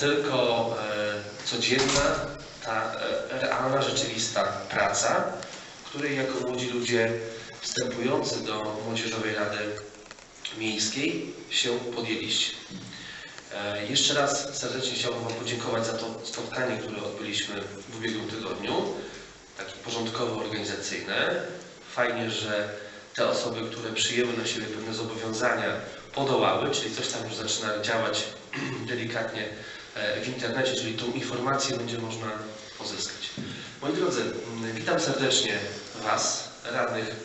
tylko e, codzienna, ta e, realna, rzeczywista praca, której jako młodzi ludzie wstępujący do Młodzieżowej Rady Miejskiej się podjęliście. E, Jeszcze raz serdecznie chciałbym Wam podziękować za to spotkanie, które odbyliśmy w ubiegłym tygodniu, takie porządkowo-organizacyjne. Fajnie, że te osoby, które przyjęły na siebie pewne zobowiązania, podołały, czyli coś tam już zaczyna działać delikatnie w internecie, czyli tą informację będzie można pozyskać. Moi drodzy, m, witam serdecznie Was, radnych,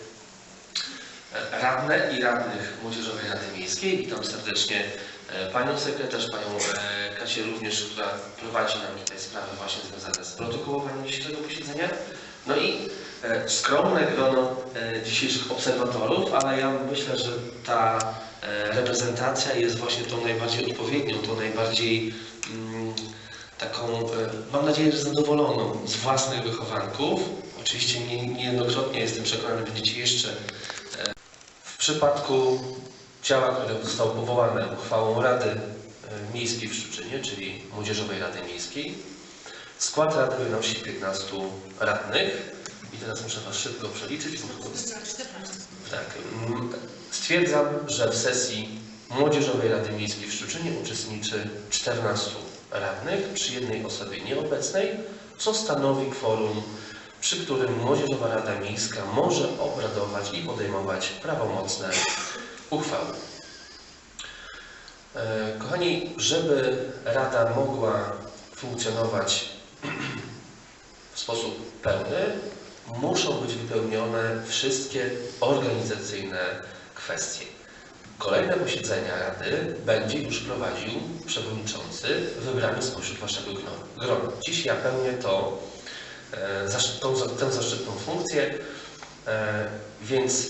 e, radne i radnych Młodzieżowej Rady Miejskiej. Witam serdecznie e, Panią sekretarz, Panią e, Kasię również, która prowadzi nam tutaj sprawy właśnie związane z protokołowaniem dzisiejszego posiedzenia. No i e, skromne grono e, dzisiejszych obserwatorów, ale ja myślę, że ta e, reprezentacja jest właśnie tą najbardziej odpowiednią, tą najbardziej mm, taką, e, mam nadzieję, że zadowoloną z własnych wychowanków. Oczywiście nie, niejednokrotnie jestem przekonany, będziecie jeszcze e, w przypadku ciała, które zostało powołane uchwałą Rady e, Miejskiej w Szczuczynie, czyli Młodzieżowej Rady Miejskiej, skład Rady wynosi 15 radnych. I teraz muszę Was szybko przeliczyć. Tak. Stwierdzam, że w sesji Młodzieżowej Rady Miejskiej w Szczuczynie uczestniczy 14 radnych przy jednej osobie nieobecnej, co stanowi kworum, przy którym Młodzieżowa Rada Miejska może obradować i podejmować prawomocne uchwały. E, Kochani, żeby Rada mogła funkcjonować w sposób pełny, muszą być wypełnione wszystkie organizacyjne kwestie. Kolejne posiedzenia Rady będzie już prowadził przewodniczący wybrany spośród Waszego grona. Dziś ja pełnię to, e, tą, tę zaszczytną funkcję, e, więc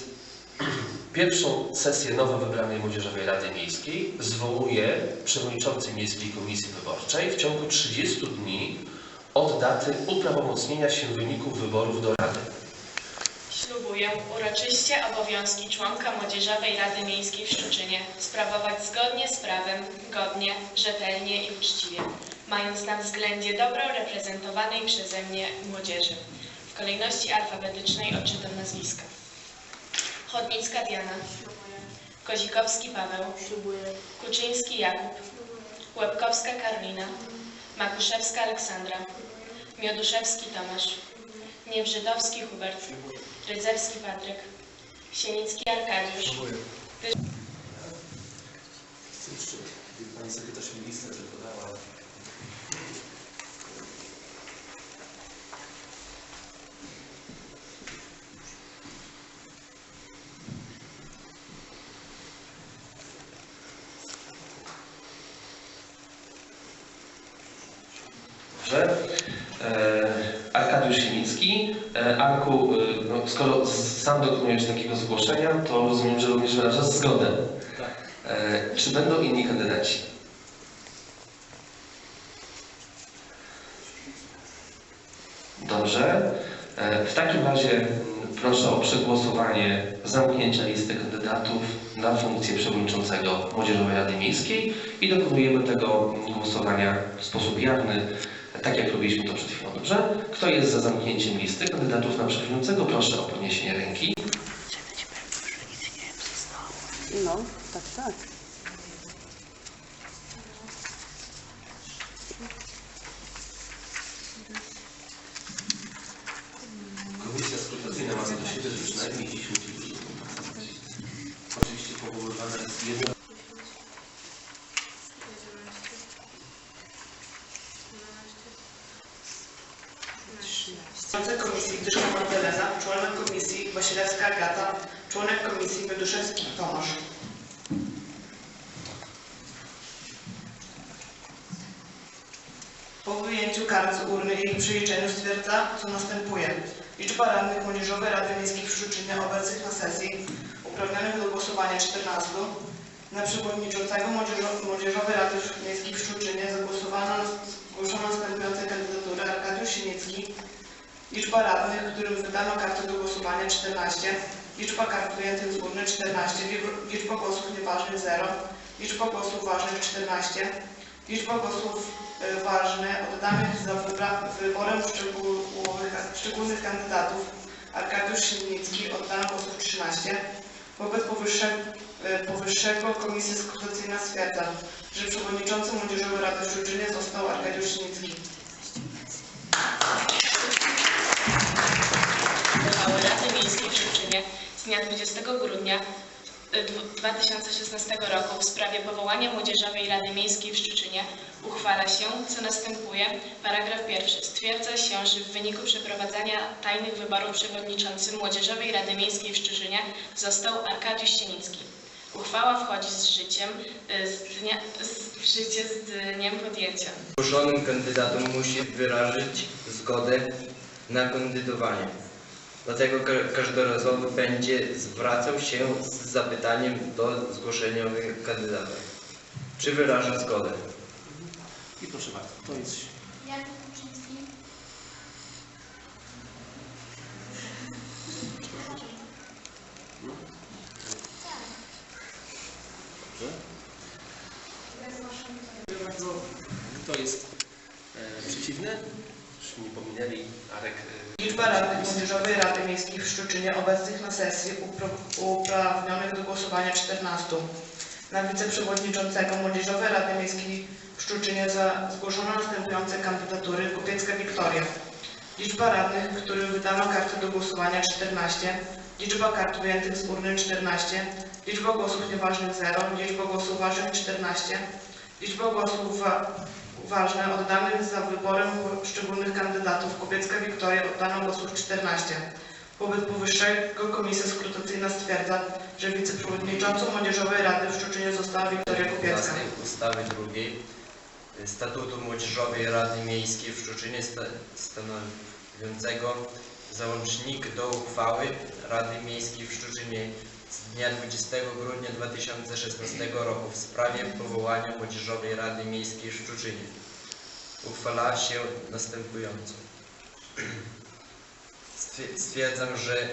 pierwszą sesję nowo wybranej Młodzieżowej Rady Miejskiej zwołuje przewodniczący Miejskiej Komisji Wyborczej w ciągu 30 dni od daty uprawomocnienia się wyników wyborów do Rady. Uroczyście obowiązki członka Młodzieżowej Rady Miejskiej w Szczuczynie sprawować zgodnie z prawem, godnie, rzetelnie i uczciwie, mając na względzie dobro reprezentowanej przeze mnie młodzieży. W kolejności alfabetycznej odczytam nazwiska. Chodnicka Diana, Kozikowski Paweł, Kuczyński Jakub, Łebkowska Karolina, Makuszewska Aleksandra, Mioduszewski Tomasz, Niewrzydowski Hubert, Rydzewski Patryk, Sienicki Arkadiusz, Pani sekretarz mi listę tylko dała. Dobrze. Sienicki. E, Arku, e, no, skoro sam dokonujesz takiego zgłoszenia, to rozumiem, że również wyrażasz zgodę. E, Czy będą inni kandydaci? Dobrze. W takim razie proszę o przegłosowanie zamknięcia listy kandydatów na funkcję przewodniczącego Młodzieżowej Rady Miejskiej i dokonujemy tego głosowania w sposób jawny, tak jak robiliśmy to przed chwilą. Dobrze? Kto jest za zamknięciem listy kandydatów na przewodniczącego? Proszę o podniesienie ręki. No, tak, tak. Komisja skrutacyjna ma do siebie, że przynajmniej 10 ludzi Oczywiście powoływana jest jedna Przewodniczący Komisji Magdalena, członek Komisji Wasilewska Agata, członek Komisji Meduszewski Tomasz. Po wyjęciu kart z urny i przeliczeniu stwierdza, co następuje. Liczba radnych Młodzieżowej Rady Miejskiej w obecnych na sesji, uprawnionych do głosowania 14, na przewodniczącego Młodzieżo- Młodzieżowej Rady Miejskiej w Liczba radnych, którym wydano karty do głosowania 14. Liczba kart wyjętych z urny 14. Liczba głosów nieważnych 0. Liczba głosów ważnych 14. Liczba głosów y, ważne oddanych za wyborem szczególnych kandydatów Arkadiusz Silnicki oddano głosów 13. Wobec powyższe, y, powyższego Komisja Skrutacyjna stwierdza, że przewodniczącym Młodzieżowej Rady w Szczuczynie został Arkadiusz Silnicki. W Szczuczynie z dnia 20 grudnia y, dwu- 2016 roku w sprawie powołania Młodzieżowej Rady Miejskiej w Szczuczynie uchwala się, co następuje. Paragraf pierwszy. Stwierdza się, że w wyniku przeprowadzania tajnych wyborów przewodniczącym Młodzieżowej Rady Miejskiej w Szczuczynie został Arkadiusz Sienicki. Uchwała wchodzi z życiem y, z dnia, z, w życie z dniem podjęcia. Zgłoszonym kandydatom musi wyrazić zgodę na kandydowanie. Dlatego ka- każdorazowo będzie zwracał się z zapytaniem do zgłoszeniowych kandydatów. Czy wyraża zgodę? I proszę bardzo, to jest Jakub Kuczyński. bardzo. To jest e, przeciwny? Już nie pominęli Arek y, Liczba radnych Młodzieżowej Rady Miejskiej w Szczuczynie obecnych na sesji uprawnionych do głosowania 14. Na wiceprzewodniczącego Młodzieżowej Rady Miejskiej w Szczuczynie za zgłoszono następujące kandydatury. Kupiecka Wiktoria. Liczba radnych, którym wydano karty do głosowania 14. Liczba kart wyjętych z urny 14. Liczba głosów nieważnych 0. Liczba głosów ważnych 14. Liczba głosów wa- ważne oddanych za wyborem szczególnych kandydatów. Kupiecka Wiktoria oddano głosów 14. Wobec powyższego Komisja Skrutacyjna stwierdza, że wiceprzewodniczącą Młodzieżowej Rady w Szczuczynie została Wiktoria. Własnej ustawy drugiej y, Statutu Młodzieżowej Rady Miejskiej w Szczuczynie sta- stanowiącego załącznik do uchwały Rady Miejskiej w Szczuczynie z dnia 20 grudnia 2016 roku w sprawie powołania Młodzieżowej Rady Miejskiej w Szczuczynie. Uchwala się następująco. Stwier- Stwierdzam, że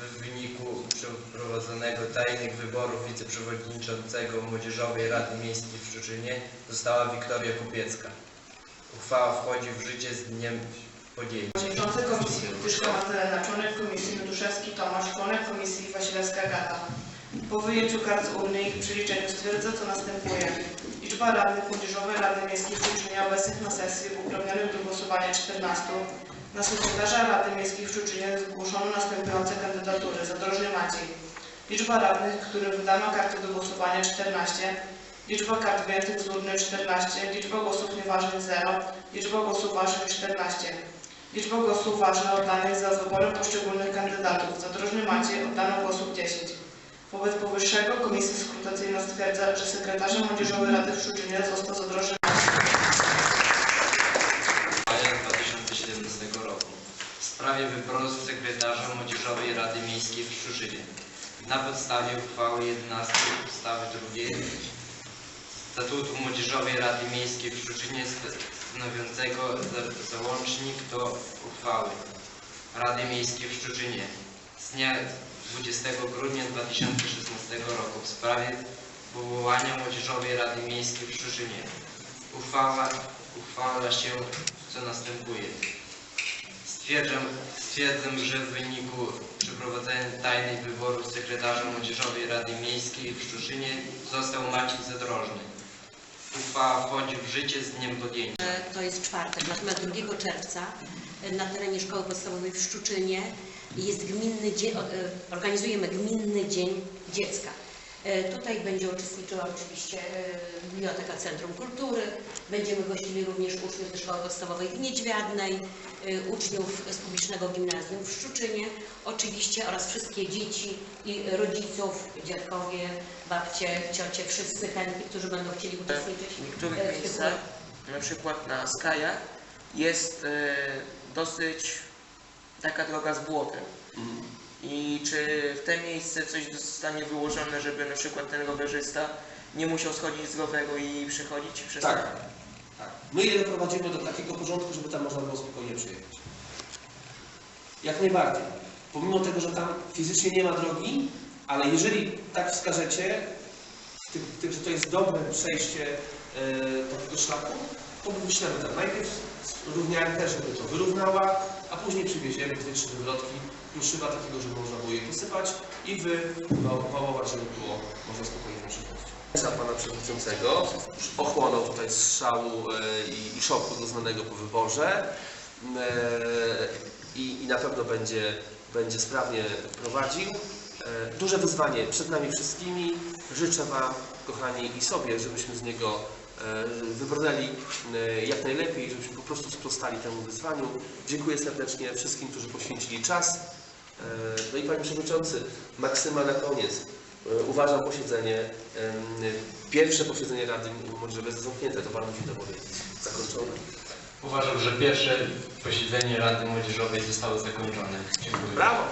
w wyniku przeprowadzonego tajnych wyborów wiceprzewodniczącego Młodzieżowej Rady Miejskiej w Szczuczynie została Wiktoria Kupiecka. Uchwała wchodzi w życie z dniem podjęcia. Przewodniczący Komisji Tyszka Magdalena, członek Komisji Juduszewski Tomasz, członek Komisji Wasilewska Agata. Po wyjęciu kart z ich przeliczeniu stwierdza, co następuje. Liczba radnych Młodzieżowej Rady Miejskiej w Szczuczynie obecnych na sesji uprawnionych do głosowania 14. Na sekretarza Rady Miejskiej w Szczuczynie zgłoszono następujące kandydatury. Zadrożny Maciej. Liczba radnych, którym wydano karty do głosowania 14. Liczba kart wyjętych z urny 14. Liczba głosów nieważnych 0. Liczba głosów ważnych 14. Liczba głosów ważnych oddanych za wyborem poszczególnych kandydatów. Zadrożny Maciej oddano głosów 10. Wobec powyższego Komisja Skrutacyjna stwierdza, że sekretarzem Młodzieżowej Rady w Szczuczynie został Zadrożny maja 2017 roku w sprawie wyboru sekretarza Młodzieżowej Rady Miejskiej w Szczuczynie. Na podstawie uchwały 11 ustawy drugiej Statutu Młodzieżowej Rady Miejskiej w Szczuczynie stanowiącego za- załącznik do uchwały Rady Miejskiej w Szczuczynie z dnia 20 grudnia 2016 roku w sprawie powołania Młodzieżowej Rady Miejskiej w Szczuczynie. Uchwała uchwala się, co następuje. Stwierdzam, stwierdzam, że w wyniku przeprowadzenia tajnych wyborów sekretarza Młodzieżowej Rady Miejskiej w Szczuczynie został Maciej Zadrożny. Uchwała wchodzi w życie z dniem podjęcia. E, To jest czwartek, natomiast 2 czerwca e, na terenie Szkoły Podstawowej w Szczuczynie jest gminny e, organizujemy Gminny Dzień Dziecka. E, Tutaj będzie uczestniczyła oczywiście e, Biblioteka Centrum Kultury. Będziemy gościli również uczniów ze Szkoły Podstawowej w Niedźwiadnej, e, uczniów z Publicznego Gimnazjum w Szczuczynie, oczywiście oraz wszystkie dzieci i rodziców, dziadkowie, babcie, ciocie, wszyscy chętni, którzy będą chcieli uczestniczyć. W niektórych miejscach, na przykład na Skajach, jest dosyć taka droga z błotem. I czy w te miejsce coś zostanie wyłożone, żeby na przykład ten rowerzysta nie musiał schodzić z roweru i przechodzić przez Tak. tak. My je doprowadzimy do takiego porządku, żeby tam można było spokojnie przyjechać. Jak najbardziej. Pomimo tego, że tam fizycznie nie ma drogi, ale jeżeli tak wskażecie, tym, że to jest dobre przejście e, takiego szlaku, to wyślemy tak. Najpierw równiarkę, żeby to wyrównała, a później przywieziemy dwie, trzy wywrotki pluszywa takiego, żeby można było je posypać i wywałować, żeby było można spokojnie. Za pana przewodniczącego ochłonął tutaj z szału e, i, i szoku doznanego po wyborze e, i, i na pewno będzie, będzie sprawnie prowadził. E, Duże wyzwanie przed nami wszystkimi. Życzę Wam, kochani, i sobie, żebyśmy z niego wybrnęli jak najlepiej, żebyśmy po prostu sprostali temu wyzwaniu. Dziękuję serdecznie wszystkim, którzy poświęcili czas. E, No i Panie Przewodniczący, maksyma na koniec. E, Uważam posiedzenie, pierwsze posiedzenie Rady Młodzieżowej za zamknięte, to Panu musi to powiedzieć, zakończone. Uważam, że pierwsze posiedzenie Rady Młodzieżowej zostało zakończone. Dziękuję. Brawo!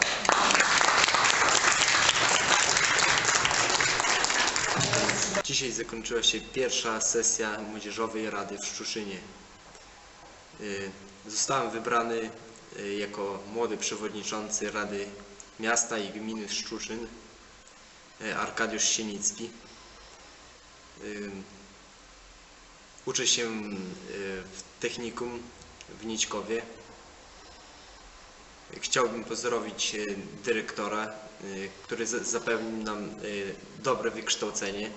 Dzisiaj zakończyła się pierwsza sesja Młodzieżowej Rady w Szczuszynie. Y, Zostałem wybrany jako młody przewodniczący Rady Miasta i Gminy Szczuczyn, y, Arkadiusz Sienicki. Y, Uczę się y, w technikum w Nićkowie. Chciałbym pozdrowić y, dyrektora, y, który za- zapewnił nam y, dobre wykształcenie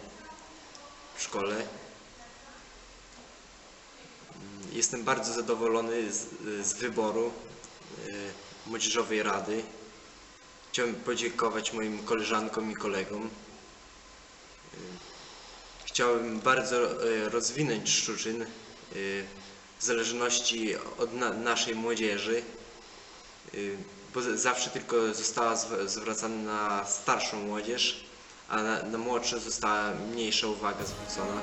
w szkole. Jestem bardzo zadowolony z, z wyboru y, Młodzieżowej Rady. Chciałbym podziękować moim koleżankom i kolegom. Y, Chciałbym bardzo y, rozwinąć Szczuczyn y, w zależności od na, naszej młodzieży, y, bo zawsze tylko została zw- zwracana na starszą młodzież, a na, na młodsze została mniejsza uwaga zwrócona.